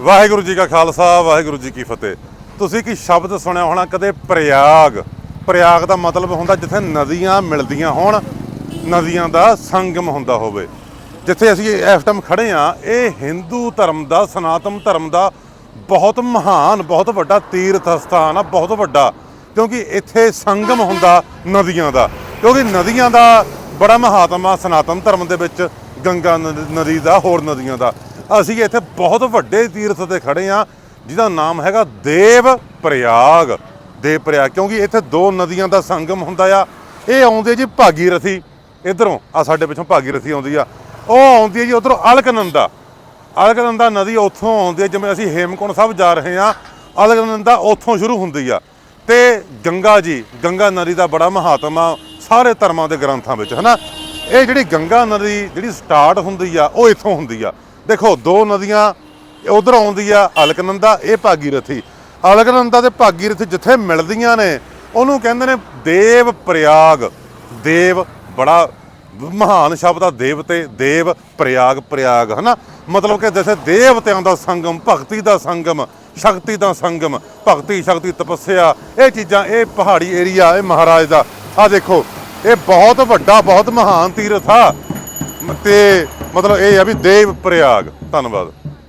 ਵਾਹਿਗੁਰੂ ਜੀ ਕਾ ਖਾਲਸਾ, ਵਾਹਿਗੁਰੂ ਜੀ ਕੀ ਫਤਿਹ। ਤੁਸੀਂ ਕੀ ਸ਼ਬਦ ਸੁਣਿਆ ਹੋਣਾ? ਕਦੇ ਪ੍ਰਯਾਗ? ਪ੍ਰਯਾਗ ਦਾ ਮਤਲਬ ਹੁੰਦਾ ਜਿੱਥੇ ਨਦੀਆਂ ਮਿਲਦੀਆਂ ਹੋਣ, ਨਦੀਆਂ ਦਾ ਸੰਗਮ ਹੁੰਦਾ ਹੋਵੇ। ਜਿੱਥੇ ਅਸੀਂ ਇਸ ਟਾਈਮ ਖੜੇ ਆ ਇਹ ਹਿੰਦੂ ਧਰਮ ਦਾ, ਸਨਾਤਨ ਧਰਮ ਦਾ ਬਹੁਤ ਮਹਾਨ, ਬਹੁਤ ਵੱਡਾ ਤੀਰਥ ਸਥਾਨ ਆ, ਬਹੁਤ ਵੱਡਾ। ਕਿਉਂਕਿ ਇੱਥੇ ਸੰਗਮ ਹੁੰਦਾ ਨਦੀਆਂ ਦਾ। ਕਿਉਂਕਿ ਨਦੀਆਂ ਦਾ ਬੜਾ ਮਹਾਤਮਾ ਸਨਾਤਨ ਧਰਮ ਦੇ ਵਿੱਚ, ਗੰਗਾ ਨਦ- ਨਦੀ ਦਾ, ਹੋਰ ਨਦੀਆਂ ਦਾ। ਅਸੀਂ ਇੱਥੇ ਬਹੁਤ ਵੱਡੇ ਤੀਰਥ ਤੇ ਖੜੇ ਆ ਜਿਹਦਾ ਨਾਮ ਹੈਗਾ ਦੇਵ ਪ੍ਰਯਾਗ। ਦੇਵ ਪ੍ਰਯਾਗ, ਕਿਉਂਕਿ ਇੱਥੇ ਦੋ ਨਦੀਆਂ ਦਾ ਸੰਗਮ ਹੁੰਦਾ ਆ। ਇਹ ਆਉਂਦੇ ਜੀ ਭਾਗੀਰਥੀ। ਇਧਰੋਂ ਆ ਸਾਡੇ ਪਿੱਛੋਂ ਭਾਗੀਰਥੀ ਆਉਂਦੀ ਆ। ਉਹ ਆਉਂਦੀ ਹੈ ਜੀ ਉਧਰੋਂ ਅਲਕਨੰਦਾ। ਅਲਕਨੰਦਾ ਨਦੀ ਉੱਥੋਂ ਆਉਂਦੀ ਹੈ, ਜਿਵੇਂ ਅਸੀਂ ਹੇਮਕੁੰਟ ਸਾਹਿਬ ਜਾ ਰਹੇ ਹਾਂ, ਅਲਕਨੰਦਾ ਉੱਥੋਂ ਸ਼ੁਰੂ ਹੁੰਦੀ ਆ। ਤੇ ਗੰਗਾ ਜੀ, ਗੰਗਾ ਨਦੀ ਦਾ ਬੜਾ ਮਹਾਤਮ ਆ, ਸਾਰੇ ਧਰਮਾਂ ਦੇ ਗ੍ਰੰਥਾਂ ਵਿੱਚ, ਹਨਾ? ਇਹ ਜਿਹੜੀ ਗੰਗਾ ਨਦੀ ਜਿਹੜੀ ਸਟਾਰਟ ਹੁੰਦੀ ਆ, ਉਹ ਇੱਥੋਂ ਹੁੰਦੀ ਆ। ਦੇਖੋ, ਦੋ ਨਦੀਆਂ ਉਧਰ ਆਉਂਦੀ ਆ, ਅਲਕਨੰਦਾ, ਇਹ ਭਾਗੀਰਥੀ। ਅਲਕਨੰਦਾ ਤੇ ਭਾਗੀਰਥੀ ਜਿੱਥੇ ਮਿਲਦੀਆਂ ਨੇ, ਉਹਨੂੰ ਕਹਿੰਦੇ ਨੇ ਦੇਵ ਪ੍ਰਯਾਗ। ਦੇਵ ਬੜਾ ਮਹਾਨ ਸ਼ਬਦ ਆ ਦੇਵਤੇ ਦੇਵ ਪ੍ਰਯਾਗ ਪ੍ਰਯਾਗ, ਹਨਾ? ਮਤਲਬ ਕਿ ਜਿਵੇਂ ਦੇਵਤਿਆਂ ਦਾ ਸੰਗਮ, ਭਗਤੀ ਦਾ ਸੰਗਮ, ਸ਼ਕਤੀ ਦਾ ਸੰਗਮ, ਭਗਤੀ, ਸ਼ਕਤੀ, ਤਪੱਸਿਆ, ਇਹ ਚੀਜ਼ਾਂ, ਇਹ ਪਹਾੜੀ ਏਰੀਆ, ਇਹ ਮਹਾਰਾਜ ਦਾ। ਆ ਦੇਖੋ, ਇਹ ਬਹੁਤ ਵੱਡਾ, ਬਹੁਤ ਮਹਾਨ ਤੀਰਥ ਆ। ਤੇ ਮਤਲਬ ਇਹ ਆ ਵੀ ਦੇਵ ਪ੍ਰਯਾਗ ਧੰਨਵਾਦ।